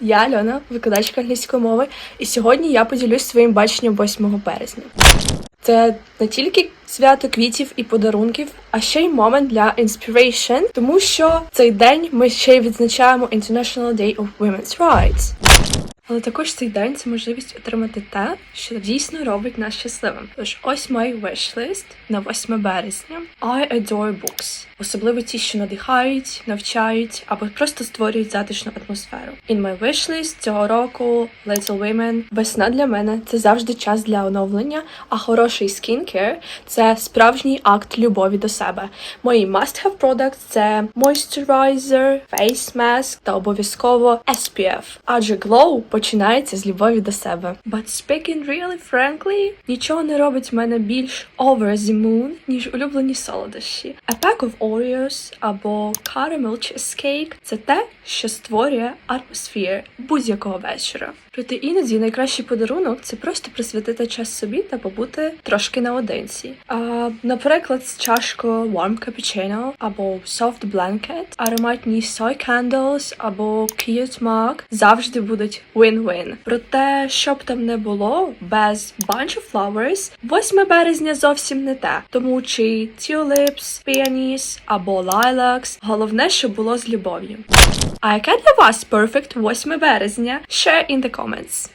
Я Альона, викладачка англійської мови, і сьогодні я поділюсь своїм баченням 8 березня. Це не тільки свято квітів і подарунків, а ще й момент для inspiration, тому що цей день ми ще й відзначаємо International Day of Women's Rights. Але також цей день це можливість отримати те, що дійсно робить нас щасливим. Тож ось мій wishlist на 8 березня. I adore books. Особливо ті, що надихають, навчають або просто створюють затишну атмосферу. In my wishlist цього року Little Women. Весна для мене це завжди час для оновлення, а хороший skincare – це справжній акт любові до себе. Мої must-have products – це moisturizer, face mask та обов'язково SPF. Адже glow починається з любові до себе. But speaking really frankly, нічого не робить мене більш over the moon, ніж улюблені солодощі. A pack of Oreos або caramel cheesecake – це те, що створює атмосферу будь-якого вечора. Проте іноді найкращий подарунок це просто присвятити час собі та побути трошки наодинці. А, наприклад, чашкою warm cappuccino або soft blanket, ароматні soy candles або cute mug завжди будуть win-win. Проте, що б там не було, без bunch of flowers 8 березня зовсім не те. Тому чи tulips, peonies або lilacs, головне, щоб було з любов'ю. А яке для вас perfect 8 березня? Share in the comments.